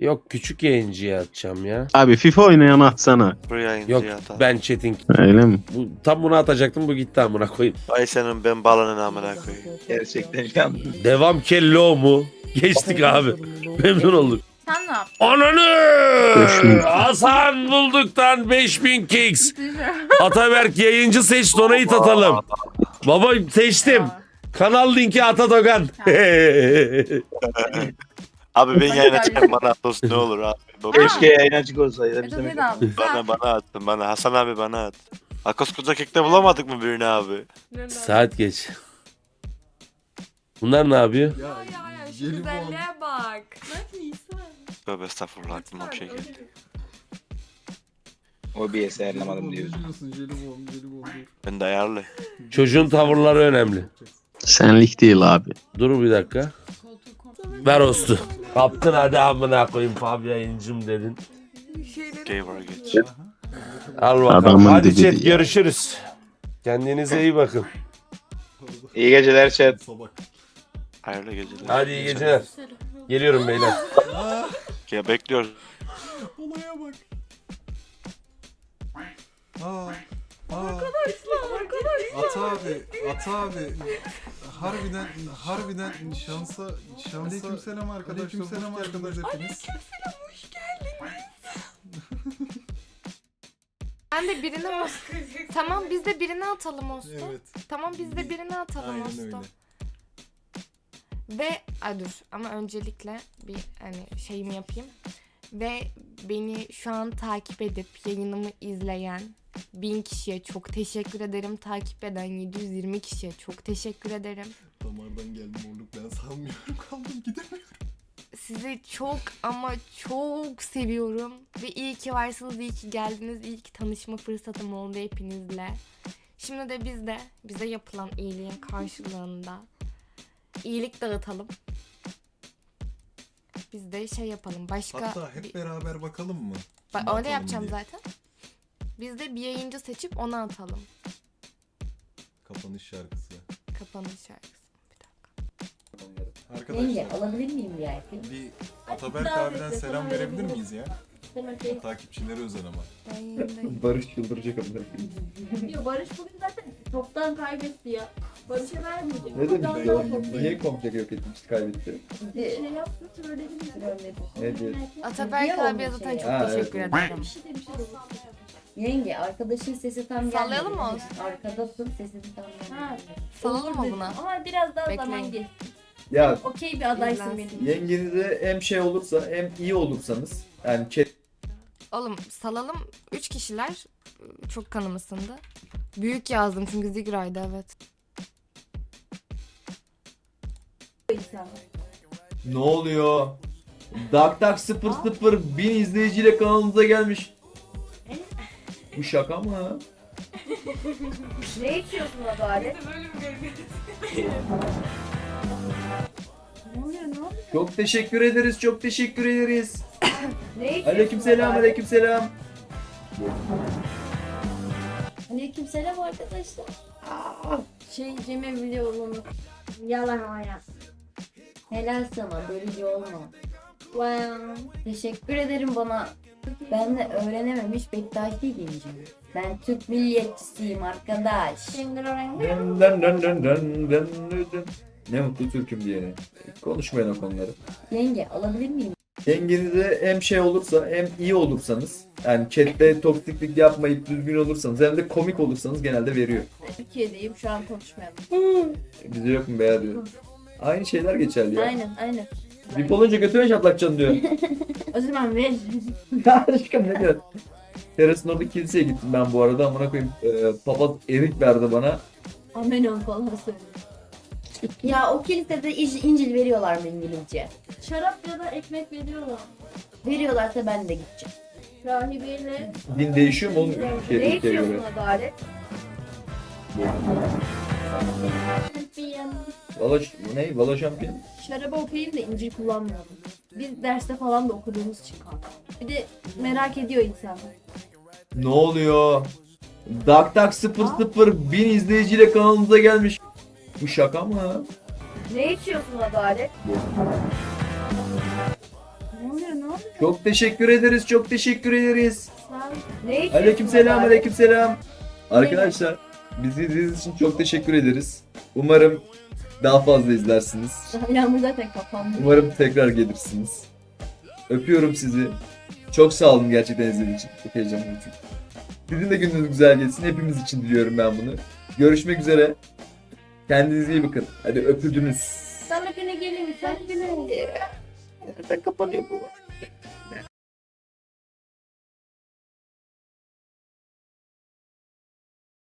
Yok küçük yayıncıya atacağım ya. Abi FIFA oynayan atsana. Buraya Yok ya. tamam. ben Çetin. Öyle mi? Bu, tam bunu atacaktım bu gitti amına koyayım. Ay senin ben balının amına koyayım. Gerçekten yandım. Devam kello mu? Geçtik abi. Memnun olduk. Sen ne yaptın? Ananı! 5000. Hasan bulduktan 5000 kicks. Ataberk yayıncı seç donate atalım. Baba seçtim. Kanal linki Atadogan. Abi ben yayın açarım bana at olsun ne olur abi. Keşke yayın açık olsaydı. Biz de daha. bana bana attın bana. Hasan abi bana at. Ha koskoca kekte bulamadık mı birini abi? Saat geç. Bunlar ne yapıyor? Ya, Ay ay ay şu jelibon. güzelliğe bak. Bak Nisan. Tövbe estağfurullah aklıma bir şey geldi. OBS ayarlamadım diyorsun. Jelibon, jelibon dur. Ben de ayarlı. Çocuğun tavırları önemli. Senlik değil abi. Dur bir dakika. Ver ostu. Kaptın hadi amına koyayım Fab yayıncım dedin. Var geç. Al bakalım. Adamın hadi dediği chat ya. görüşürüz. Kendinize iyi bakın. İyi geceler chat. Sabah. Hayırlı geceler. Hadi iyi geceler. Geliyorum beyler. Ya bekliyoruz. Olaya bak. Aa, aa. At abi, at abi. Harbiden, harbiden şansa, şansa. Aleykümselam arkadaşlar. Aleykümselam arkadaşlar hepiniz. Ben de birine Ostu. tamam biz de birine atalım Ostu. Evet, Tamam biz de birine atalım aynen Ostu. Ve ay dur ama öncelikle bir hani şeyimi yapayım. Ve beni şu an takip edip yayınımı izleyen bin kişiye çok teşekkür ederim. Takip eden 720 kişiye çok teşekkür ederim. Damardan geldim oğlum ben sanmıyorum kaldım gidemiyorum. Sizi çok ama çok seviyorum. Ve iyi ki varsınız, iyi ki geldiniz. İyi ki tanışma fırsatım oldu hepinizle. Şimdi de biz de bize yapılan iyiliğin karşılığında iyilik dağıtalım. Biz de şey yapalım. Başka Hatta hep bir- beraber bakalım mı? Ba- Kim öyle yapacağım diye. zaten. Biz de bir yayıncı seçip ona atalım. Kapanış şarkısı. Kapanış şarkısı. Bir dakika. Arkadaşlar alabilir miyim bir bir Ataberk abiden selam verebilir miyiz ya? Takipçileri özel ama. Barış çıldıracak amına Yok Barış bugün zaten çoktan kaybetti ya. Barış'a vermeyecek. Ne demiş ya? Niye komple yok etmiş kaybetti? Bir şey yaptı söyledim ya. Ne diyor? Ataberk abiye zaten çok Ha, teşekkür evet. ederim. Bir şey demiş. Yenge arkadaşın sesi tam gelmedi. Sallayalım mı olsun? Arkadasın sesin tam gelmedi. Salalım mı buna? Ama biraz daha Bekleyin. zaman geç. Ya Okey bir adaysın benim. yengenize hem şey olursa hem iyi olursanız yani chat Oğlum salalım. Üç kişiler. Çok kanım ısındı. Büyük yazdım çünkü Zigra'ydı evet. ne oluyor? Dak Dak 00 bin izleyiciyle kanalımıza gelmiş. Bu şaka mı? Ne içiyorsun adalet? Çok teşekkür ederiz, çok teşekkür ederiz. Ne içiyorsun Aleykümselam, adalet? aleykümselam. Aleykümselam arkadaşlar. Aa, şey Cem'e biliyorum. Yalan hayat. Helal sana bölücü olma. Wow. Teşekkür ederim bana. Ben de öğrenememiş Bektaşi diyeceğim. Ben Türk milliyetçisiyim arkadaş. Dın dın dın dın dın dın dın dın. Ne mutlu Türk'üm diyene. Konuşmayın o konuları. Yenge alabilir miyim? Yengenize hem şey olursa hem iyi olursanız yani chatte toksiklik yapmayıp düzgün olursanız hem de komik olursanız genelde veriyor. Türkiye'deyim şu an konuşmayalım. Bize yok mu be diyor. Aynı şeyler geçerli ya. Aynen aynen. Bip olunca götüme şaplakacaksın diyor. O zaman ver. ya aşkım ne diyor? Terasın orada kiliseye gittim ben bu arada. Amına koyayım e, papaz erik verdi bana. Amenon falan söyle. Ya o kilisede İc- İncil veriyorlar mı İngilizce? Şarap ya da ekmek veriyorlar. Veriyorlarsa ben de gideceğim. Rahibeyle Din değişiyor mu oğlum? Ne ülkeye göre. içiyorsun adalet? Bu ne? Valla şampiyon. Şarabı okuyayım da İncil kullanmıyorum. Biz derste falan da okuduğumuz çıkar. Bir de merak ediyor insan. Ne oluyor? Dak Dak 00 bin izleyiciyle kanalımıza gelmiş. Bu şaka mı? Ne içiyorsun adalet? Ne oluyor ne oluyor? Çok teşekkür ederiz. Çok teşekkür ederiz. Ol. Ne Aleykümselam, aleykümselam. Arkadaşlar bizi izlediğiniz için çok teşekkür ederiz. Umarım daha fazla izlersiniz. Yağmur zaten kapandı. Umarım tekrar gelirsiniz. Öpüyorum sizi. Çok sağ olun gerçekten izlediğiniz için. Çok heyecanlıyım çünkü. Sizin de gününüz güzel geçsin. Hepimiz için diliyorum ben bunu. Görüşmek üzere. Kendinize iyi bakın. Hadi öpüldünüz. Sana güne gelin. Sen güne. Nereden kapanıyor bu?